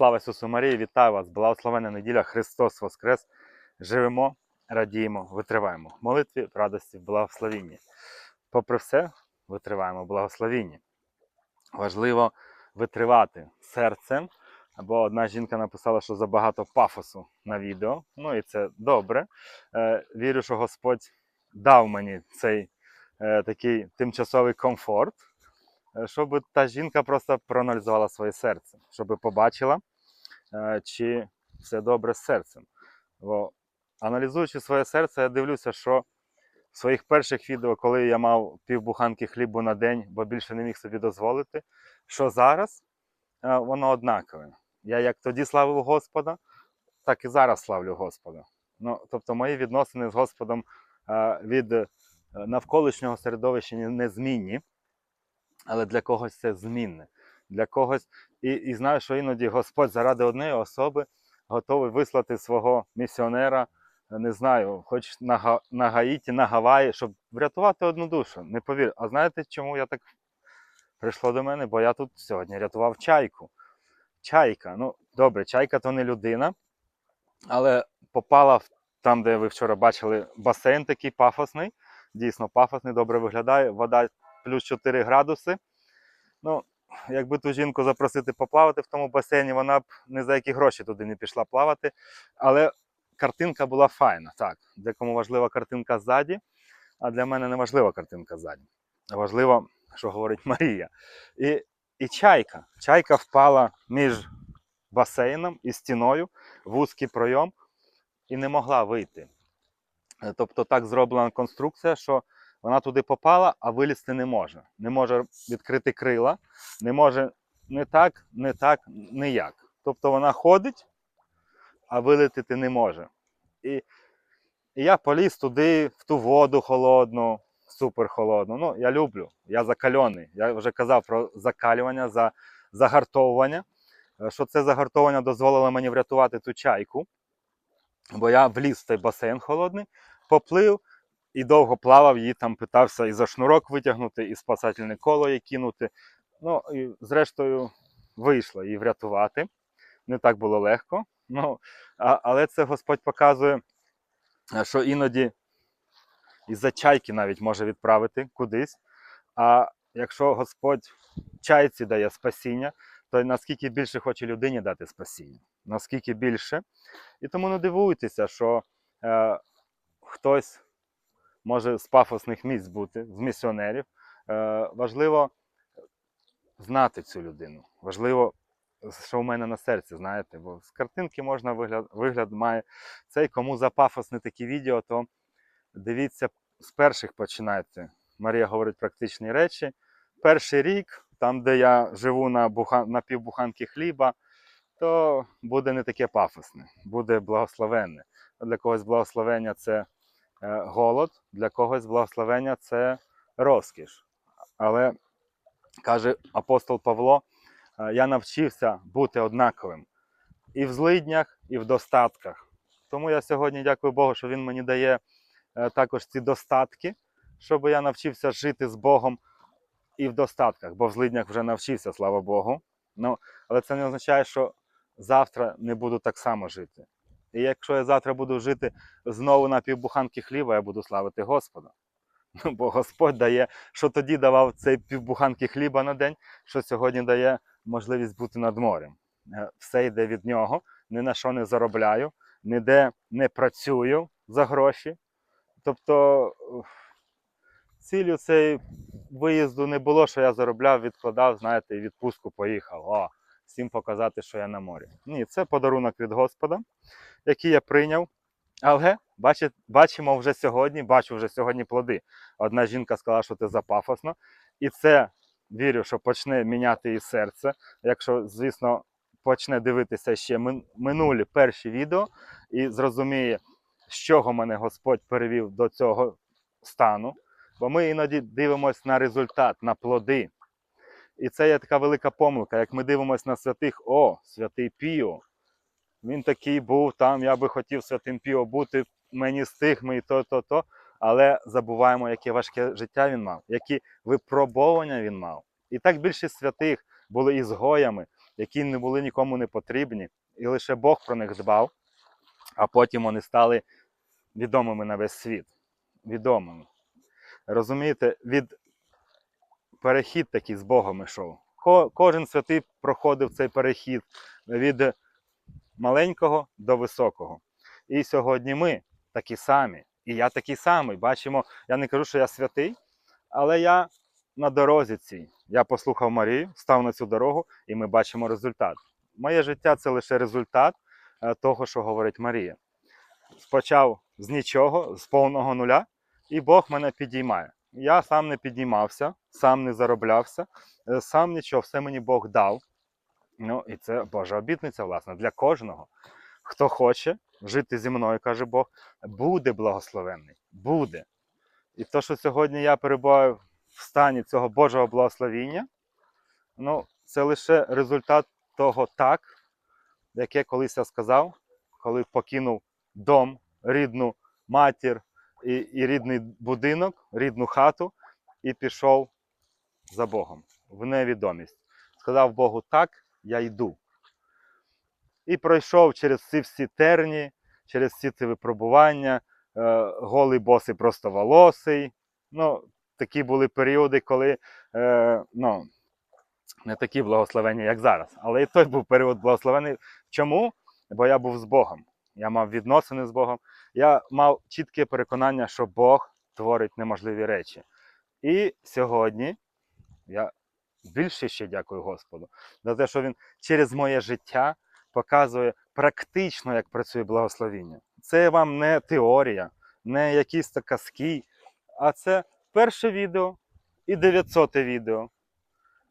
Слава Ісусу Марії, вітаю вас! Благословена неділя, Христос Воскрес! Живемо, радіємо, витриваємо. В молитві, в радості, в благословінні. Попри все, витриваємо в благословінні. Важливо витривати серцем. Або одна жінка написала, що забагато пафосу на відео. Ну і це добре. Е, вірю, що Господь дав мені цей е, такий тимчасовий комфорт, е, щоб та жінка просто проаналізувала своє серце, щоб побачила, чи все добре з серцем. Бо аналізуючи своє серце, я дивлюся, що в своїх перших відео, коли я мав півбуханки хлібу на день, бо більше не міг собі дозволити, що зараз е, воно однакове. Я як тоді славив Господа, так і зараз славлю Господа. Ну, тобто мої відносини з Господом е, від е, навколишнього середовища не- незмінні, але для когось це змінне. Для когось, і, і знаю, що іноді Господь заради однієї особи готовий вислати свого місіонера, не знаю, хоч на, Га- на Гаїті, на Гаваї, щоб врятувати одну душу. Не повір. А знаєте, чому я так прийшло до мене? Бо я тут сьогодні рятував чайку. Чайка. Ну, добре, чайка то не людина, але попала в там, де ви вчора бачили басейн такий пафосний. Дійсно пафосний, добре виглядає. Вода плюс 4 градуси. Ну, якби ту жінку запросити поплавати в тому басейні, вона б ні за які гроші туди не пішла плавати. Але картинка була файна. Так, декому важлива картинка ззаді, а для мене не важлива картинка ззаді. Важливо, що говорить Марія. І, і чайка. Чайка впала між басейном і стіною в вузький пройом і не могла вийти. Тобто так зроблена конструкція, що вона туди попала, а вилізти не може. Не може відкрити крила, не може не так, не так, ніяк. Тобто вона ходить, а вилетіти не може. І, і я поліз туди, в ту воду холодну, супер холодну. Ну, я люблю, я закальоний. Я вже казав про закалювання, за, загартовування. Е, Що це загартовування дозволило мені врятувати ту чайку. Бо я вліз в той басейн холодний, поплив і довго плавав, її там питався і за шнурок витягнути, і спасательне коло їй кинути. Ну, і зрештою, вийшло її врятувати. Не так було легко. Ну, а, але це Господь показує, що іноді із-за чайки навіть може відправити кудись. А якщо Господь чайці дає спасіння, то наскільки більше хоче людині дати спасіння, наскільки більше. І тому не дивуйтеся, що е, хтось може з пафосних місць бути, з місіонерів. Е, важливо знати цю людину. Важливо, що в мене на серці, знаєте, бо з картинки можна вигляд, вигляд має цей, кому за пафосне такі відео, то дивіться, з перших починайте. Марія говорить практичні речі. Перший рік, там, де я живу на, буха... на півбуханки хліба, то буде не таке пафосне, буде благословенне. Для когось благословення це голод, для когось благословення це розкіш. Але каже апостол Павло, е, я навчився бути однаковим і в злиднях, і в достатках. Тому я сьогодні дякую Богу, що Він мені дає е, також ці достатки, щоб я навчився жити з Богом і в достатках, бо в злиднях вже навчився, слава Богу. Ну, але це не означає, що завтра не буду так само жити. І якщо я завтра буду жити знову на півбуханки хліба, я буду славити Господа. Ну, бо Господь дає, що тоді давав цей півбуханки хліба на день, що сьогодні дає можливість бути над морем. Е, Все йде від нього, ні на що не заробляю, ніде не працюю за гроші. Тобто ціллю цієї виїзду не було, що я заробляв, відкладав, знаєте, відпустку поїхав. О, всім показати, що я на морі. Ні, це подарунок від Господа, який я прийняв. Але бачить, бачимо вже сьогодні, бачу вже сьогодні плоди. Одна жінка сказала, що це запафосно. І це вірю, що почне міняти її серце. Якщо, звісно, почне дивитися ще минулі перші відео і зрозуміє, з чого мене Господь перевів до цього стану. Бо ми іноді дивимося на результат, на плоди. І це є така велика помилка. Як ми дивимося на святих, о, святий Піо. Він такий був там, я би хотів святим Піо бути, мені стигми і то, то, то. Але забуваємо, яке важке життя він мав, які випробовування він мав. І так більшість святих були ізгоями, які не були нікому не потрібні, і лише Бог про них дбав, а потім вони стали відомими на весь світ. Відомими. Розумієте, від перехід такий з Богом ішов. Ко- Кожен святий проходив цей перехід від маленького до високого. І сьогодні ми такі самі. І я такий самий. Бачимо, я не кажу, що я святий, але я на дорозі цій. Я послухав Марію, став на цю дорогу, і ми бачимо результат. Моє життя це лише результат е, того, що говорить Марія. Спочав з нічого, з повного нуля, і Бог мене підіймає. Я сам не підіймався, сам не зароблявся, е, сам нічого, все мені Бог дав. Ну, і це Божа обітниця, власне, для кожного. Хто хоче жити зі мною, каже Бог, буде благословенний. Буде. І то, що сьогодні я перебуваю в стані цього Божого благословіння, ну, це лише результат того так, яке колись я сказав, коли покинув дом, рідну матір і, і рідний будинок, рідну хату, і пішов за Богом в невідомість. Сказав Богу, так, я йду. І пройшов через ці всі терні, через всі ці випробування, е, голий босий просто волосий. Ну, такі були періоди, коли е, ну, не такі благословення, як зараз. Але і той був період благословений. Чому? Бо я був з Богом. Я мав відносини з Богом. Я мав чітке переконання, що Бог творить неможливі речі. І сьогодні я більше ще дякую Господу за те, що Він через моє життя показує практично, як працює благословіння. Це вам не теорія, не якісь казки, а це перше відео і 900 відео.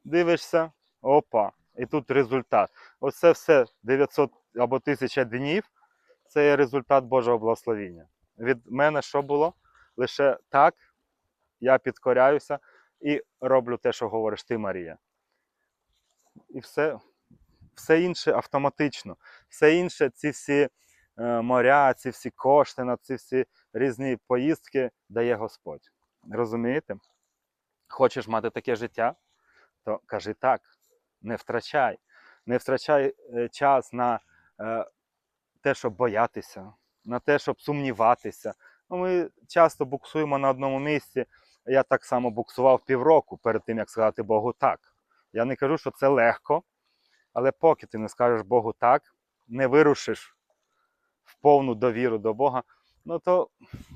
Дивишся, опа, і тут результат. Оце все 900 або 1000 днів. Це є результат Божого благословіння. Від мене що було? Лише так я підкоряюся і роблю те, що говориш ти, Марія. І все, все інше автоматично. Все інше, ці всі е, моря, ці всі кошти на ці всі різні поїздки дає Господь. Розумієте? Хочеш мати таке життя, то кажи так, не втрачай. Не втрачай е, час на е, те, щоб боятися, на те, щоб сумніватися. Ну, ми часто буксуємо на одному місці. Я так само буксував півроку перед тим, як сказати Богу так. Я не кажу, що це легко, але поки ти не скажеш Богу так, не вирушиш в повну довіру до Бога, ну то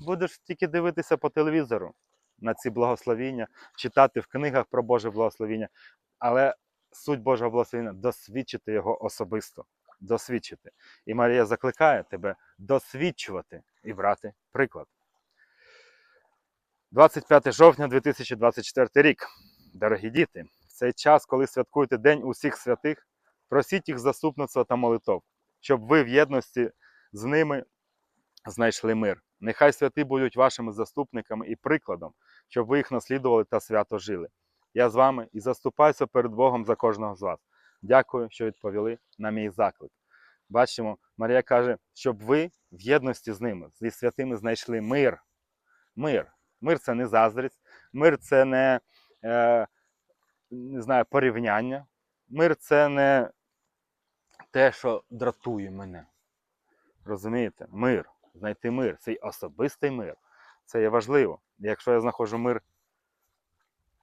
будеш тільки дивитися по телевізору на ці благословіння, читати в книгах про Боже благословіння. Але суть Божого благословіння досвідчити його особисто. Досвідчити. І Марія закликає тебе досвідчувати і брати приклад. 25 жовтня 2024 рік. Дорогі діти, в цей час, коли святкуєте День усіх святих, просіть їх заступництва та молитов, щоб ви в єдності з ними знайшли мир. Нехай святи будуть вашими заступниками і прикладом, щоб ви їх наслідували та свято жили. Я з вами і заступаюся перед Богом за кожного з вас. Дякую, що відповіли на мій заклик. Бачимо, Марія каже, щоб ви в єдності з ними, зі святими знайшли мир. Мир. Мир це не заздрість, мир це не, е, не знаю, порівняння. Мир це не те, що дратує мене. Розумієте? Мир. Знайти мир, цей особистий мир. Це є важливо. Якщо я знаходжу мир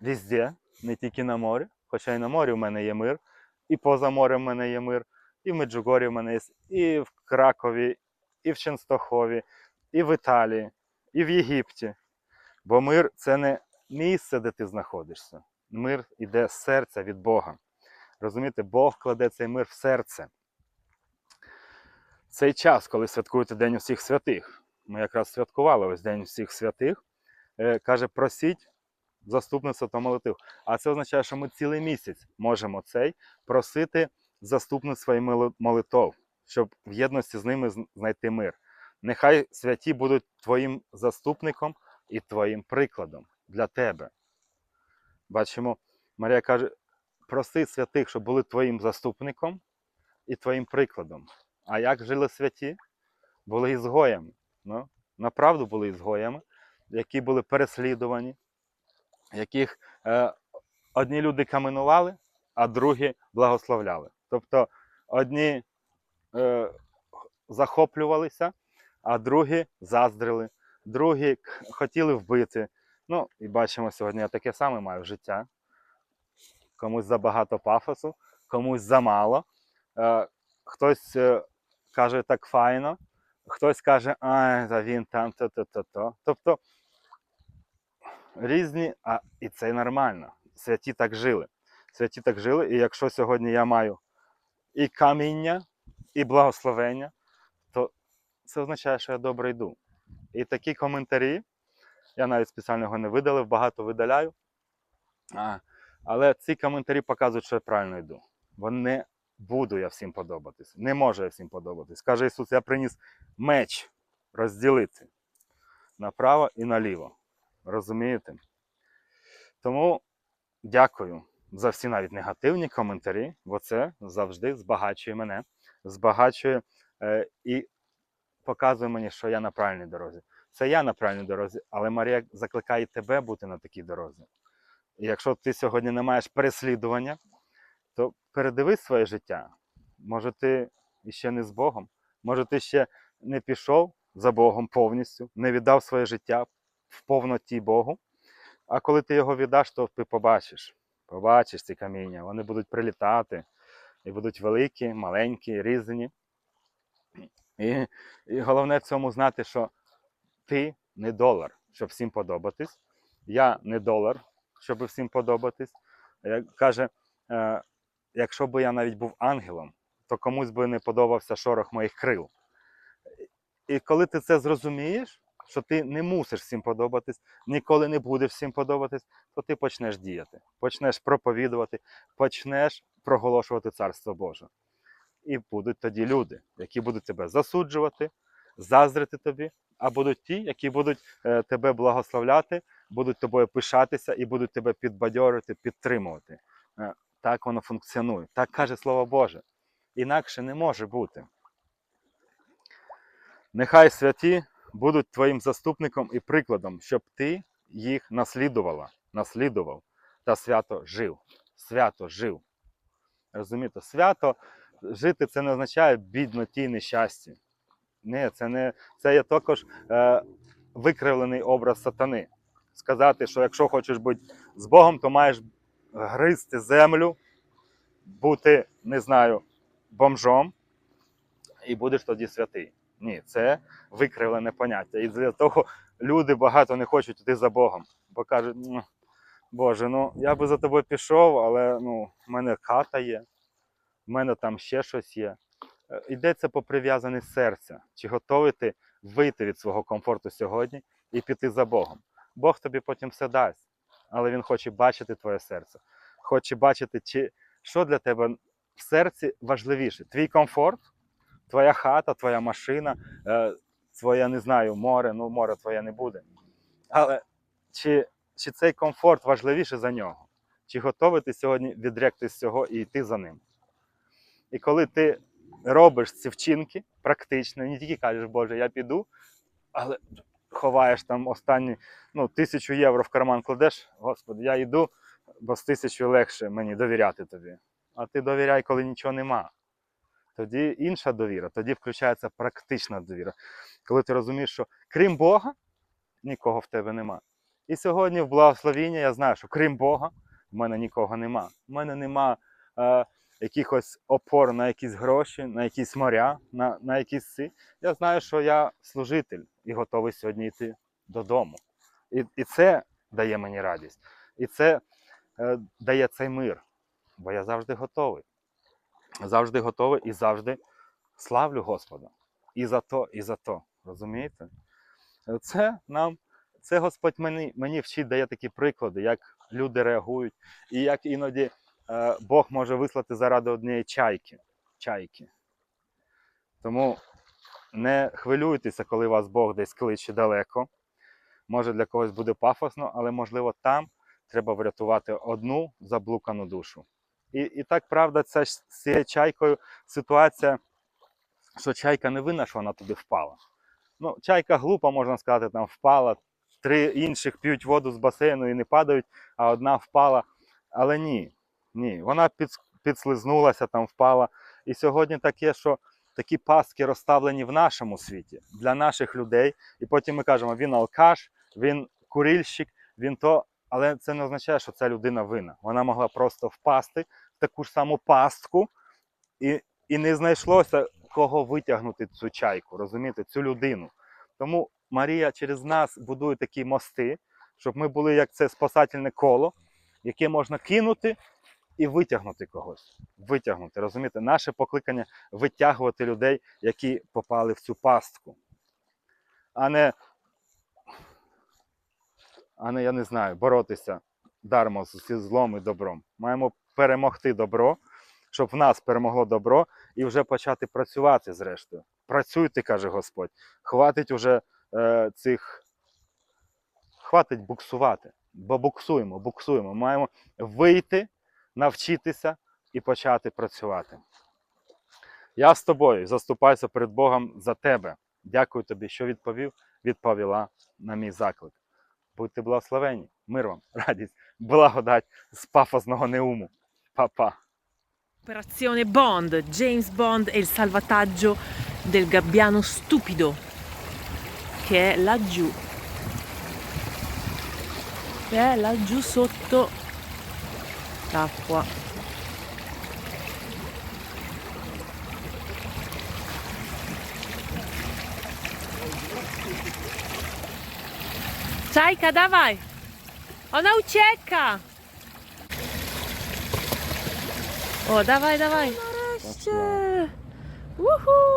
везде, не тільки на морі, хоча і на морі в мене є мир, і поза морем в мене є мир, і в Меджугорі в мене є, і в Кракові, і в Ченстохові, і в Італії, і в Єгипті. Бо мир це не місце, де ти знаходишся. Мир іде з серця від Бога. Розумієте, Бог кладе цей мир в серце. Цей час, коли святкуєте День усіх святих, ми якраз святкували ось День усіх святих, е, каже, просіть заступництво та молитив. А це означає, що ми цілий місяць можемо цей просити заступництва і молитов, щоб в єдності з ними знайти мир. Нехай святі будуть твоїм заступником і твоїм прикладом для тебе. Бачимо, Марія каже: проси святих, щоб були твоїм заступником і твоїм прикладом. А як жили святі? Були ізгоями. Ну, направду були ізгоями, які були переслідувані, яких е, одні люди каменували, а другі благословляли. Тобто одні е, захоплювалися, а другі заздрили, другі хотіли вбити. Ну, і бачимо сьогодні, я таке саме маю життя. Комусь забагато пафосу, комусь замало. Е, хтось каже так файно, хтось каже, та він там то-то-то-то. Тобто різні, а і це нормально. Святі так жили. Святі так жили, і якщо сьогодні я маю і каміння, і благословення, то це означає, що я добре йду. І такі коментарі, я навіть спеціально його не видалив, багато видаляю. А, але ці коментарі показують, що я правильно йду. Бо не буду я всім подобатись. Не можу я всім подобатись. Каже Ісус, я приніс меч розділити направо і наліво. Розумієте? Тому дякую за всі навіть негативні коментарі, бо це завжди збагачує мене, збагачує е, і показує мені, що я на правильній дорозі. Це я на правильній дорозі, але Марія закликає тебе бути на такій дорозі. І якщо ти сьогодні не маєш переслідування, то передивись своє життя. Може, ти іще не з Богом, може, ти ще не пішов за Богом повністю, не віддав своє життя в повноті Богу. А коли ти його віддаш, то ти побачиш. Побачиш ці каміння, вони будуть прилітати, і будуть великі, маленькі, різні. І, і головне в цьому знати, що ти не долар, щоб всім подобатись. Я не долар, щоб всім подобатись. Як каже, е, якщо б я навіть був ангелом, то комусь би не подобався шорох моїх крил. І коли ти це зрозумієш, що ти не мусиш всім подобатись, ніколи не будеш всім подобатись, то ти почнеш діяти, почнеш проповідувати, почнеш проголошувати Царство Боже. І будуть тоді люди, які будуть тебе засуджувати, заздрити тобі, а будуть ті, які будуть е, тебе благословляти, будуть тобою пишатися і будуть тебе підбадьорити, підтримувати. Е, так воно функціонує. Так каже Слово Боже. Інакше не може бути. Нехай святі будуть твоїм заступником і прикладом, щоб ти їх наслідувала, наслідував та свято жив. Свято жив. Розумієте, свято жити це не означає бідноті, нещасті. Ні, це не це є також е, викривлений образ сатани. Сказати, що якщо хочеш бути з Богом, то маєш гризти землю, бути, не знаю, бомжом, і будеш тоді святий. Ні, це викривлене поняття. І для того люди багато не хочуть йти за Богом, бо кажуть, «Ну, Боже, ну я би за тобою пішов, але ну, в мене хата є, в мене там ще щось є. Е, Йдеться по прив'язаність серця. Чи готовий ти вийти від свого комфорту сьогодні і піти за Богом? Бог тобі потім все дасть, але Він хоче бачити твоє серце, хоче бачити, чи що для тебе в серці важливіше: твій комфорт, твоя хата, твоя машина, е, твоє, не знаю, море, ну море твоє не буде. Але чи, чи цей комфорт важливіше за нього? Чи готовий ти сьогодні відректись цього і йти за ним? І коли ти робиш ці вчинки практично, не тільки кажеш, Боже, я піду, але ховаєш там останні ну, тисячу євро в карман кладеш, Господи, я йду, бо з тисячою легше мені довіряти тобі. А ти довіряй, коли нічого нема. Тоді інша довіра, тоді включається практична довіра. Коли ти розумієш, що крім Бога, нікого в тебе нема. І сьогодні в благословінні я знаю, що крім Бога, в мене нікого нема. В мене нема е, якихось опор на якісь гроші, на якісь моря, на, на якісь ці. Я знаю, що я служитель і готовий сьогодні йти додому. І, і це дає мені радість. І це е, дає цей мир. Бо я завжди готовий. Завжди готовий і завжди славлю Господа. І за то, і за то. Розумієте? Це нам, це Господь мені, мені вчить дає такі приклади, як люди реагують, і як іноді е, Бог може вислати заради однієї чайки. чайки. Тому не хвилюйтеся, коли вас Бог десь кличе далеко. Може для когось буде пафосно, але можливо там треба врятувати одну заблукану душу. І, і так правда, ж з цією чайкою ситуація, що чайка не винна, що вона туди впала. Ну, чайка глупа, можна сказати, там впала. Три інших п'ють воду з басейну і не падають, а одна впала. Але ні, ні. Вона під, підслизнулася, там впала. І сьогодні таке, що такі пастки розставлені в нашому світі для наших людей. І потім ми кажемо, він алкаш, він курильщик, він то. Але це не означає, що ця людина винна. Вона могла просто впасти в таку ж саму пастку, і, і не знайшлося кого витягнути цю чайку, розумієте, цю людину. Тому Марія через нас будує такі мости, щоб ми були як це спасательне коло, яке можна кинути і витягнути когось. Витягнути, розумієте, наше покликання витягувати людей, які попали в цю пастку. А не, а не, я не знаю, боротися дармо зі злом і добром. Маємо перемогти добро, щоб в нас перемогло добро, і вже почати працювати зрештою. Працюйте, каже Господь. Хватить уже е, цих. Хватить буксувати. Бо буксуємо, буксуємо. Маємо вийти, навчитися і почати працювати. Я з тобою заступаюся перед Богом за тебе. Дякую тобі, що відповів, відповіла на мій заклик. Будьте благословені, мир вам, радість, благодать з пафосного неуму. Па-па. Operazione Bond, James Bond e il salvataggio del gabbiano stupido che è laggiù. Che è laggiù sotto l'acqua. Czajka, dawaj! Ona ucieka! O, dawaj, dawaj. Nareszcie. Uhu.